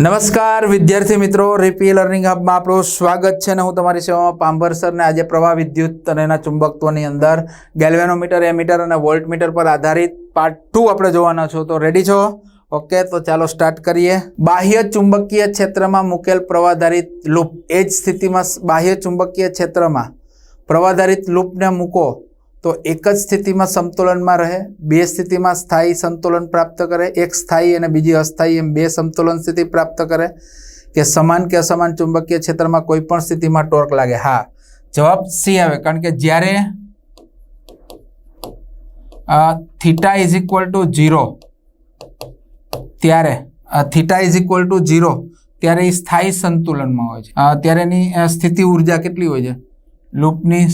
નમસ્કાર, વિદ્યાર્થી મિત્રો. રીપી લર્નિંગ હબમાં આપણું સ્વાગત છે અને હું તમારી સેવામાં પાંભર સરને આજે પ્રવાહ વિદ્યુત અને એના ચુંબકત્વની અંદર ગેલ્વેનોમીટર એમીટર અને વોલ્ટમીટર પર આધારિત પાર્ટ ટુ આપણે જોવાના છો. તો રેડી છો? ઓકે તો ચાલો સ્ટાર્ટ કરીએ. બાહ્ય ચુંબકીય ક્ષેત્રમાં મૂકેલ પ્રવાધારિત લૂપ એ જ સ્થિતિમાં બાહ્ય ચુંબકીય ક્ષેત્રમાં પ્રવાધારિત લૂપને મૂકો. તો એક જ સ્થિતિમાં સંતુલનમાં રહે, બે સ્થિતિમાં સ્થાયી સંતુલન પ્રાપ્ત કરે, એક સ્થાયી અને બીજી અસ્થાયી એમ બે સંતુલન સ્થિતિ પ્રાપ્ત કરે, કે સમાન કે અસમાન ચુંબકીય ક્ષેત્રમાં કોઈ પણ સ્થિતિમાં ટોર્ક લાગે. હા, જવાબ સી આવે, કારણ કે જ્યારે theta is equal to zero, ત્યારે theta is equal to zero, ત્યારે એ સ્થાયી સંતુલનમાં હોય છે. ત્યારે એની સ્થિતિ ઊર્જા કેટલી હોય છે? લૂપની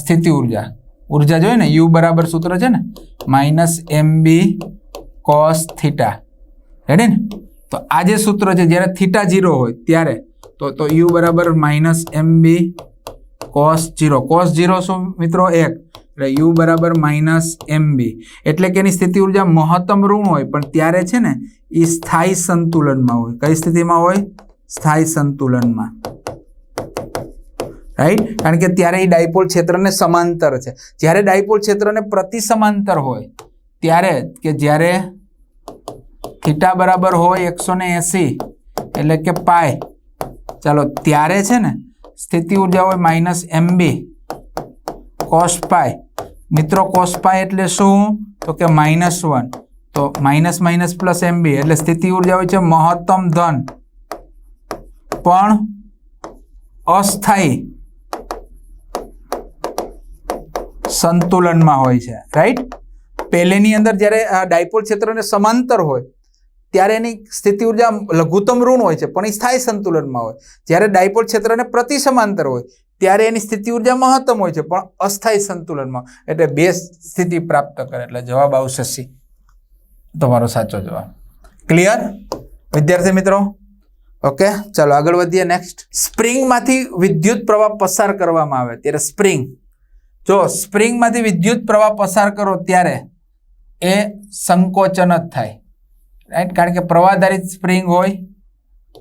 સ્થિતિ ઊર્જા. ઊર્જા જોઈએ ને, યુ બરાબર સૂત્ર છે ને, minus M B cos theta. Ready ને? તો આ જે સૂત્ર છે, જ્યારે થીટા ઝીરો હોય ત્યારે, તો તો યુ બરાબર minus M B cos zero cos zero શું મિત્રો? એક. એટલે યુ બરાબર માઇનસ એમ બી. એટલે કે એની સ્થિતિ ઊર્જા મહત્તમ ઋણ હોય, પણ ત્યારે છે ને એ સ્થાયી સંતુલનમાં હોય. કઈ સ્થિતિમાં હોય? સ્થાયી સંતુલનમાં. રાઈટ કારણ કે ત્યારે એ ડાયપોલ ક્ષેત્રને સમાંતર છે. જ્યારે ડાયપોલ ક્ષેત્રને પ્રતિ સમાંતર હોય, ત્યારે કે જ્યારે થીટા બરાબર હોય એકસો એંસી, એટલે કે પાય ચાલો ત્યારે છે ને સ્થિતિ ઊર્જા હોય માઇનસ એમબી, કોસ પાય મિત્રો, કોસ પાય એટલે શું? તો કે માઇનસ વન. તો માઇનસ માઇનસ પ્લસ એમબી, એટલે સ્થિતિ ઊર્જા હોય છે મહત્તમ ધન. પણ અસ્થાયી. સંતુલનમાં હોય છે રાઈટ પહેલેની અંદર જ્યારે આ ડાયપોલ ક્ષેત્રને સમાંતર હોય, ત્યારે એની સ્થિતિ ઊર્જા લઘુત્તમ ઋણ હોય છે, પણ એ સ્થાયી સંતુલનમાં હોય. જ્યારે ડાયપોલ ક્ષેત્રને પ્રતિ સમાંતર હોય, ત્યારે એની સ્થિતિ ઊર્જા મહત્તમ હોય છે, પણ અસ્થાયી સંતુલનમાં. એટલે બે સ્થિતિ પ્રાપ્ત કરે, એટલે જવાબ આવશે સી. તમારો સાચો જવાબ. ક્લિયર વિદ્યાર્થી મિત્રો? ઓકે ચાલો આગળ વધીએ. નેક્સ્ટ સ્પ્રિંગમાંથી વિદ્યુત પ્રવાહ પસાર કરવામાં આવે, ત્યારે સ્પ્રિંગ જો સ્પ્રિંગમાંથી વિદ્યુત પ્રવાહ પસાર કરો ત્યારે એ સંકોચન જ થાય. રાઈટ કારણ કે પ્રવાહધારિત સ્પ્રિંગ હોય,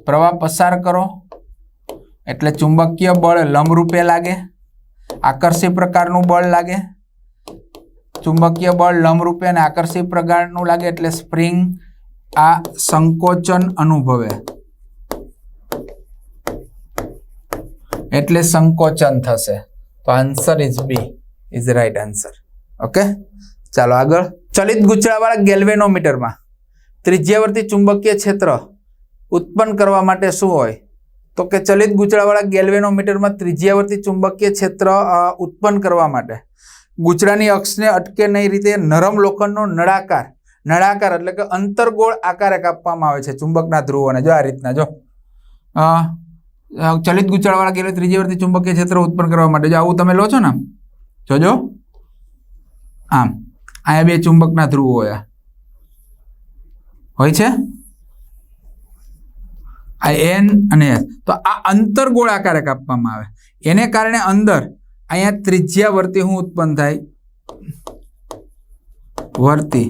પ્રવાહ પસાર કરો, એટલે ચુંબકીય બળ લંબરૂપે લાગે આકર્ષી પ્રકારનું બળ લાગે, ચુંબકીય બળ લંબરૂપે અને આકર્ષી પ્રકારનું લાગે, એટલે સ્પ્રિંગ આ સંકોચન અનુભવે. એટલે સંકોચન થશે. તો answer is B is right answer okay ચાલો આગળ. ચલિત ગૂંચળાવાળા ગેલ્વેનોમીટરમાં ત્રિજ્યાવર્તી ચુંબકીય ક્ષેત્ર ઉત્પન્ન કરવા માટે શું હોય? તો કે ચલિત ગુચળાવાળા ગેલ્વેનોમીટરમાં ત્રિજ્યાવર્તી ચુંબકીય ક્ષેત્ર ઉત્પન્ન કરવા માટે ગૂંચળાની અક્ષને અટકે નહીં રીતે નરમ લોખંડનો નળાકાર નળાકાર એટલે કે અંતરગોળ આકાર એક આપવામાં આવે છે ચુંબકના ધ્રુવોને. જો આ રીતના જો. ચલિત ગૂંચળાવાળા ગેલે ત્રિજ્યાવર્તી ચુંબકીય ક્ષેત્ર ઉત્પન્ન કરવા માટે. જો આવું તમે લો છો ને, જોજો. આમ, અહીંયા બે ચુંબકના ધ્રુવો હોય હોય છે? આ એન અને એસ તો આ અંતર આકારે કાપવામાં આવે. એને કારણે અંદર અહીંયા ત્રિજ્યાવર્તી શું ઉત્પન્ન થાય? વર્તી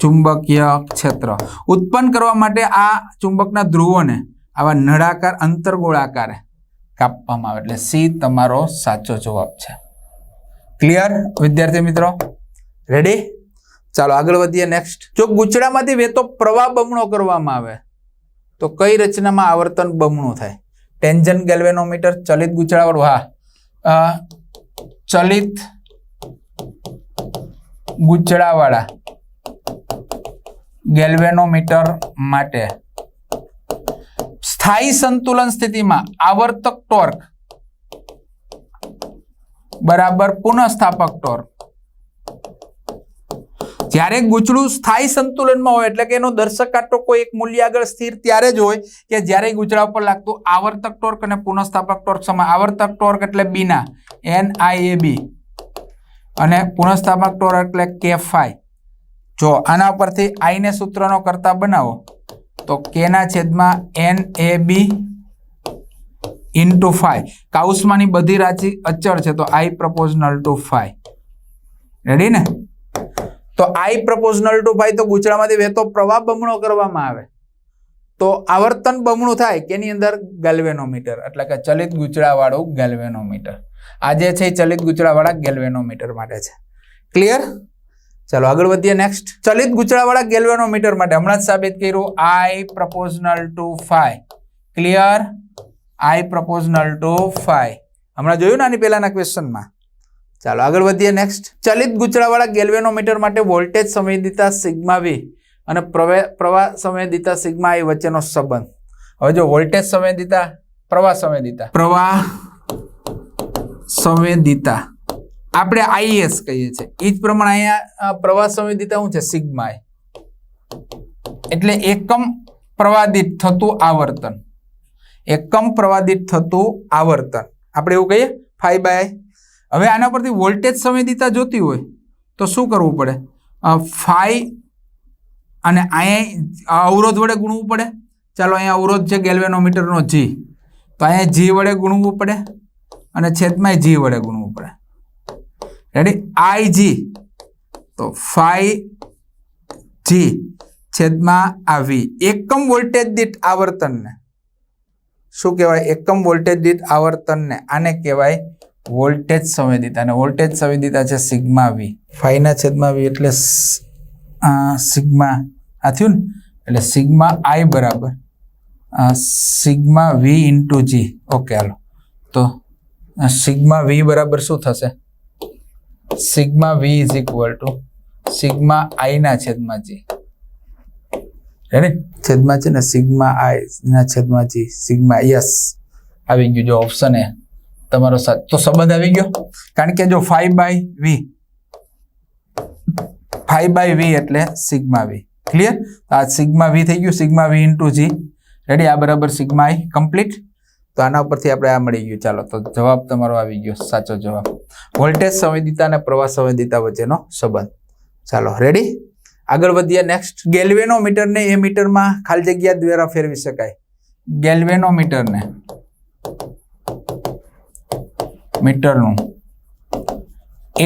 ચુંબકીય ક્ષેત્ર. ઉત્પન્ન કરવા માટે આ ચુંબકના ધ્રુવોને આવા નળાકાર અંતરગોળાકાર કાપવામાં આવે. એટલે સી તમારો સાચો જવાબ છે. ક્લિયર વિદ્યાર્થી મિત્રો? રેડી ચાલો આગળ વધીએ નેક્સ્ટ જો ગુચડામાંથી વેતો પ્રવાહ બમણો કરવામાં આવે તો કઈ રચનામાં આવર્તન બમણું થાય? ટેન્જન ગેલ્વેનોમીટર ચલિત ગૂંચળાવાળું હા. અ, ચલિત ગૂંચળાવાળા ગેલ્વેનોમીટર માટે સ્થાયી સંતુલન સ્થિતિમાં આવર્તક ટોર્ક બરાબર પુનઃસ્થાપક ટોર્ક. જ્યારે ગુચડું સ્થાયી સંતુલનમાં હોય, એટલે કે એનો દર્શક કાંટો કોઈ એક મૂલ્ય આગળ સ્થિર ત્યારે જ હોય કે જ્યારે ગુચડા ઉપર લાગતું આવર્તક ટોર્ક અને પુનઃસ્થાપક ટોર્ક સમાન. આવર્તક ટોર્ક એટલે બીના એન આઈ એ બી અને પુનઃસ્થાપક ટોર્ક એટલે કે ફાઈ જો આના પરથી આઈને સૂત્રનો કરતા બનાવો તો કેના છેદમાં N A B into five કાઉસમાંની બધી રાશિ અચળ છે, તો I proportional to five ready ને? તો આઈ પ્રપોઝનલ ટુ ફાઈ તો ગૂંચળામાંથી વહેતો પ્રવાહ બમણો કરવામાં આવે. તો આવર્તન બમણું થાય કેની અંદર? ગેલ્વેનોમીટર. એટલે કે ચલિત ગુચડાવાળું ગેલ્વેનોમીટર. આ જે છે ચલિત ગૂંચળાવાળા ગેલ્વેનોમીટર માટે છે. ક્લિયર ચાલો આગળ વધીએ નેક્સ્ટ ચલિત ગુચળાવાળા ગેલ્વેનોમીટર માટે હમણાં જ સાબિત કર્યું I proportional to five clear I proportional to five હમણાં જોયું ને આની પહેલાના ક્વેશ્ચનમાં ચાલો આગળ વધીએ નેક્સ્ટ ચલિત ગુચળાવાળા ગેલ્વેનોમીટર માટે વોલ્ટેજ સંવેદિતા સિગ્મા વી અને પ્રવે, પ્રવાહ સંવેદિતા સિગ્મા આઈ વચ્ચેનો સંબંધ. હવે જો વોલ્ટેજ સંવેદિતા, પ્રવાહ સંવેદિતા. પ્રવાહ સંવેદિતા. આપણે આઈએસ કહીએ છીએ. એ જ પ્રમાણે અહીંયા પ્રવાહ સંવેદિતા શું છે? સિગ્મા એટલે એકમ પ્રવાદિત થતું આવર્તન. એકમ પ્રવાદિત થતું આવર્તન. આપણે એવું કહીએ, ફાઈ બાય હવે આના પરથી વોલ્ટેજ સંવેદિતા જોતી હોય, તો શું કરવું પડે? ફાઈ અને અહીંયા અવરોધ વડે ગુણવું પડે. ચાલો અહીંયા અવરોધ છે ગેલ્વેનોમીટરનો જી. તો અહીંયા જી વડે ગુણવું પડે અને છેદમાં જી વડે ગુણવું રેડી આઈ જી તો ફાઈ જી છેદમાં આ વી એકમ વોલ્ટેજ દીઠ આવર્તનને. શું કહેવાય? એકમ વોલ્ટેજ દીઠ આવર્તનને. આને કહેવાય વોલ્ટેજ સંવેદિતા. અને વોલ્ટેજ સંવેદિતા છે સિગ્મા વી ફાઈના છેદમાં વી એટલે સિગ્મા, આ થયું ને? એટલે સિગ્મા આઈ બરાબર. Sigma V into G okay હાલો. તો સિગ્મા વી બરાબર શું થશે? Sigma V is equal to sigma આઈના છેદમાં જી રેડી છેદમાં છે ને સિગ્મા આઈ ના છેદમાં જી સિગ્મા યસ આવી ગયું જો ઓપ્શન એ તમારો તો સંબંધ આવી ગયો? કારણ કે જો five by V five by V એટલે સિગ્મા વી ક્લિયર આ સિગ્મા વી થઈ ગયું, sigma V into G ready આ બરાબર સિગ્મા આઈ કમ્પ્લીટ તો આના ઉપરથી આપણે આ મળી ગયું. ચાલો, તો જવાબ તમારો આવી ગયો. સાચો જવાબ. વોલ્ટેજ સંવેદિતા અને પ્રવાહ સંવેદિતા વચ્ચેનો સંબંધ. ચાલો રેડી આગળ વધીએ. નેક્સ્ટ ગેલ્વેનોમીટરને એ મીટરમાં ખાલી જગ્યા દ્વારા ફેરવી શકાય. ગેલ્વેનોમીટરને મીટરનું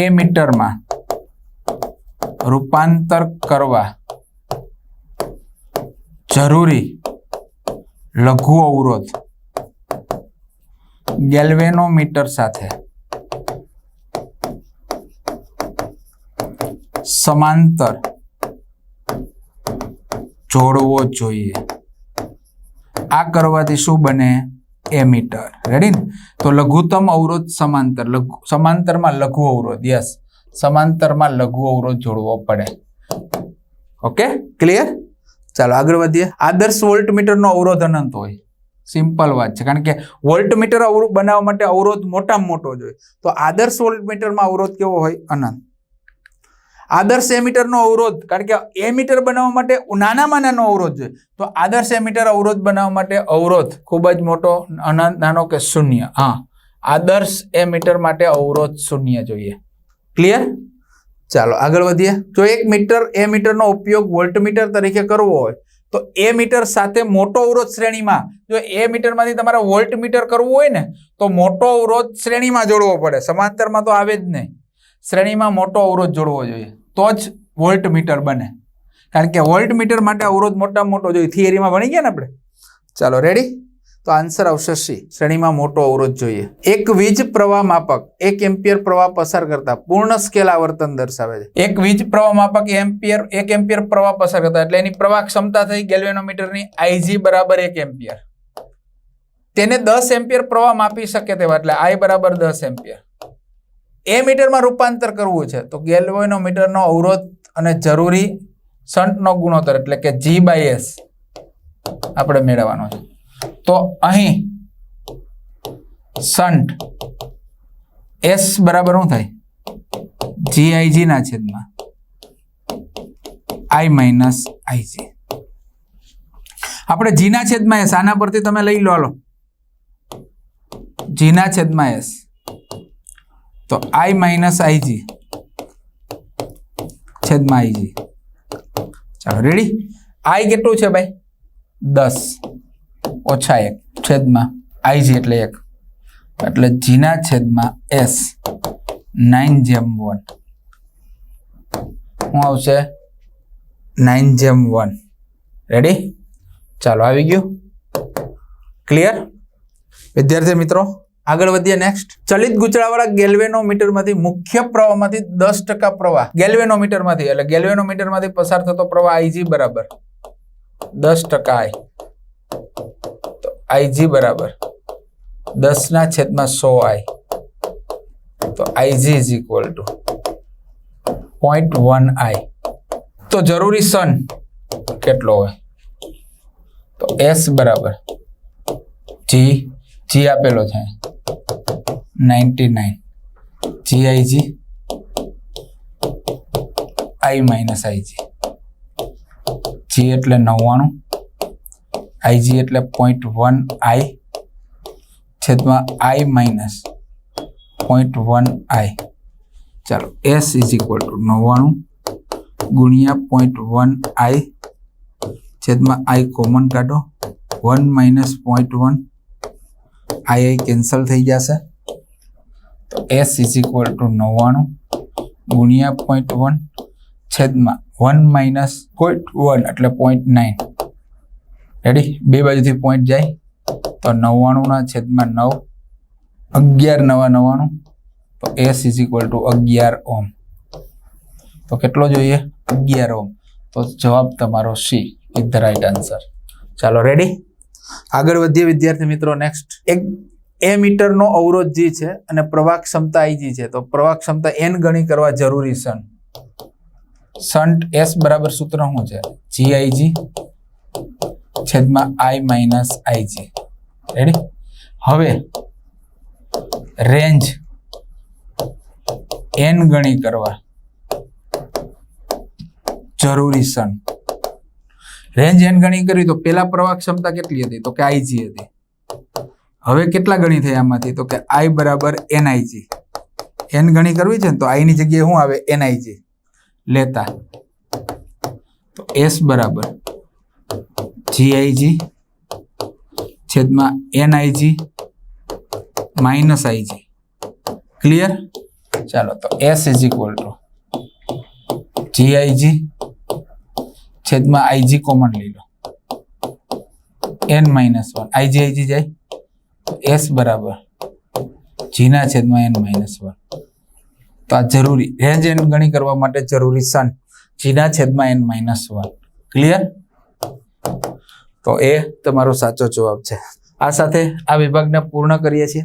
એ મીટરમાં રૂપાંતર કરવા જરૂરી લઘુ અવરોધ ગેલ્વેનોમીટર સાથે. સમાંતર જોડવો જોઈએ. આ કરવાથી શું બને? એમીટર રેડી ને તો લઘુત્તમ અવરોધ સમાંતર. લઘુ, સમાંતરમાં લઘુ અવરોધ. યસ સમાંતરમાં લઘુ અવરોધ જોડવો પડે. ઓકે ક્લિયર ચાલો આગળ વધીએ. આદર્શ વોલ્ટમીટરનો અવરોધ અનંત હોય. સિમ્પલ વાત છે. કારણ કે વોલ્ટમીટર અવરોધ બનાવવા માટે અવરોધ મોટામાં મોટો જોઈએ તો આદર્શ વોલ્ટમીટરમાં અવરોધ કેવો હોય? અનંત. આદર્શ એમીટરનો અવરોધ, કારણ કે એમીટર બનાવવા માટે નાનામાં નાનો અવરોધ જોઈએ તો આદર્શ એમીટર અવરોધ બનાવવા માટે અવરોધ ખૂબ જ મોટો, અનંત, નાનો કે શૂન્ય? હા. આદર્શ એમીટર માટે અવરોધ શૂન્ય જોઈએ. ક્લિયર ચાલો આગળ વધીએ. જો એક મીટર એ મીટરનો ઉપયોગ વોલ્ટમીટર તરીકે કરવો હોય તો એ મીટર સાથે મોટો અવરોધ શ્રેણીમાં, જો એ મીટરમાંથી તમારે વોલ્ટ મીટર કરવું હોય ને, તો મોટો અવરોધ શ્રેણીમાં જોડવો પડે. સમાંતરમાં તો આવે જ નહીં. શ્રેણીમાં મોટો અવરોધ જોડવો જોઈએ. તો જ વોલ્ટ મીટર બને. કારણ કે વોલ્ટ મીટર માટે અવરોધ મોટામાં મોટો જોઈએ. થિયરીમાં ભણી ગયા ને આપણે? ચાલો રેડી તો આન્સર આવશે સી શ્રેણીમાં મોટો અવરોધ જોઈએ. એક વીજ પ્રવાહ માપક, એક એમ્પિયર પ્રવાહ પસાર કરતા પૂર્ણ સ્કેલ આવર્તન દર્શાવે છે. એક વીજ પ્રવાહ માપક, એમ્પિયર, એક એમ્પિયર પ્રવાહ પસાર કરતા એટલે એની પ્રવાહ ક્ષમતા થઈ ગેલ્વેનોમીટરની આઈજી બરાબર એક એમ્પિયર. તેને દસ એમ્પિયર પ્રવાહ માપી શકે તેવા, એટલે આઈ બરાબર દસ એમ્પિયર. એ મીટરમાં રૂપાંતર કરવું છે, તો ગેલ્વેનોમીટરનો અવરોધ અને જરૂરી શંટનો ગુણોત્તર, એટલે કે જી બાય એસ આપણે મેળવવાનો છે. તો અહીં સન્ટ એસ બરાબર શું થાય? જીઆઈજી ના છેદમાં. I minus IG. આપણે જીના છેદમાં એસ. આના પરથી તમે લઈ લો લો જીના છેદમાં એસ. તો આઈ માઇનસ આઈજી. છેદમાં આઈજી. ચાલો રેડી આઈ કેટલું છે ભાઈ? દસ. ઓછા એક, છેદમાં આઈજી એટલે એક. એટલે જીના છેદમાં એસ, નાઇન જેમ વન. શું આવશે? નાઇન જેમ વન. રેડી ચાલો, આવી ગયું. ક્લિયર વિદ્યાર્થી મિત્રો, આગળ વધીએ નેક્સ્ટ ચલિત ગૂંચળાવાળા ગેલ્વેનોમીટરમાંથી મુખ્ય પ્રવાહમાંથી દસ ટકા પ્રવાહ. ગેલ્વેનોમીટરમાંથી, એટલે ગેલ્વેનોમીટરમાંથી પસાર થતો પ્રવાહ આઈજી બરાબર. દસ ટકા આઈ. આઈજી બરાબર. દસના છેદમાં સો આઈ. તો IG is equal to point one I. તો જરૂરી સન કેટલો હોય? તો એસ બરાબર. જી જી આપેલો છે ninety nine. G IG I minus IG G એટલે નવ્વાણું. આઈજી એટલે પોઈન્ટ વન આઈ છેદમાં I minus point one I. ચાલો એસ ઇઝ ઇક્વલ ટુ નવ્વાણું ગુણ્યા પોઈન્ટ વન આઈ છેદમાં આઈ કોમન કાઢો. One minus point one I I cancel થઈ જશે. તો એસ ઇઝ ઇક્વલ ટુ નવ્વાણું ગુણ્યા પોઈન્ટ વન છેદમાં વન માઇનસ પોઈન્ટ વન એટલે પોઈન્ટ નાઇન રેડી બે બાજુથી પોઈન્ટ જાય. તો નવ્વાણુંના છેદમાં નવ. અગિયાર નવા નવ્વાણું. તો એસ ઇઝ ઇક્વલ ટુ અગિયાર ઓમ તો કેટલો જોઈએ? અગિયાર ઓમ તો જવાબ તમારો C is the right answer ચાલો રેડી આગળ વધીએ વિદ્યાર્થી મિત્રો નેક્સ્ટ એક એ મીટરનો અવરોધ જી છે અને પ્રવાહ ક્ષમતા આઈજી છે. તો પ્રવાહ ક્ષમતા એન ગણી કરવા જરૂરી સન સંટ એસ બરાબર સૂત્ર શું છે? જી આઈજી છેદમાં આઈ માઇનસ આઈજી રેડી હવે રેન્જ એન ગણી કરવા જરૂરી સન રેન્જ એન ગણી કરી તો પેલા પ્રવાહ ક્ષમતા કેટલી હતી? તો કે આઈજી હતી. હવે કેટલા ગણી થઈ આમાંથી? તો કે આઈ બરાબર એનઆઈજી એન ગણી કરવી છે ને તો આઈની જગ્યાએ શું આવે? એનઆઈજી લેતા. તો એસ બરાબર જીઆઈજી છેદમાં એનઆઈજી માઇનસ આઈજી ક્લિયર ચાલો, તો S is equal to GIG છેદમાં આઈજી કોમન લઈ લો N minus one IG IG જાય? એસ બરાબર. જીના છેદમાં એન માઇનસ વન તો આ જરૂરી રેન્જ એન ગણી કરવા માટે જરૂરી સન જીના છેદમાં એન માઇનસ વન ક્લિયર તો એ તમારો સાચો જવાબ છે. આ સાથે આ વિભાગને પૂર્ણ કરીએ છીએ.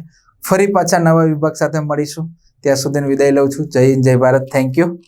ફરી પાછા નવા વિભાગ સાથે મળીશું. ત્યાં સુધીની વિદાય લઉં છું. જય હિન્દ, જય ભારત. Thank you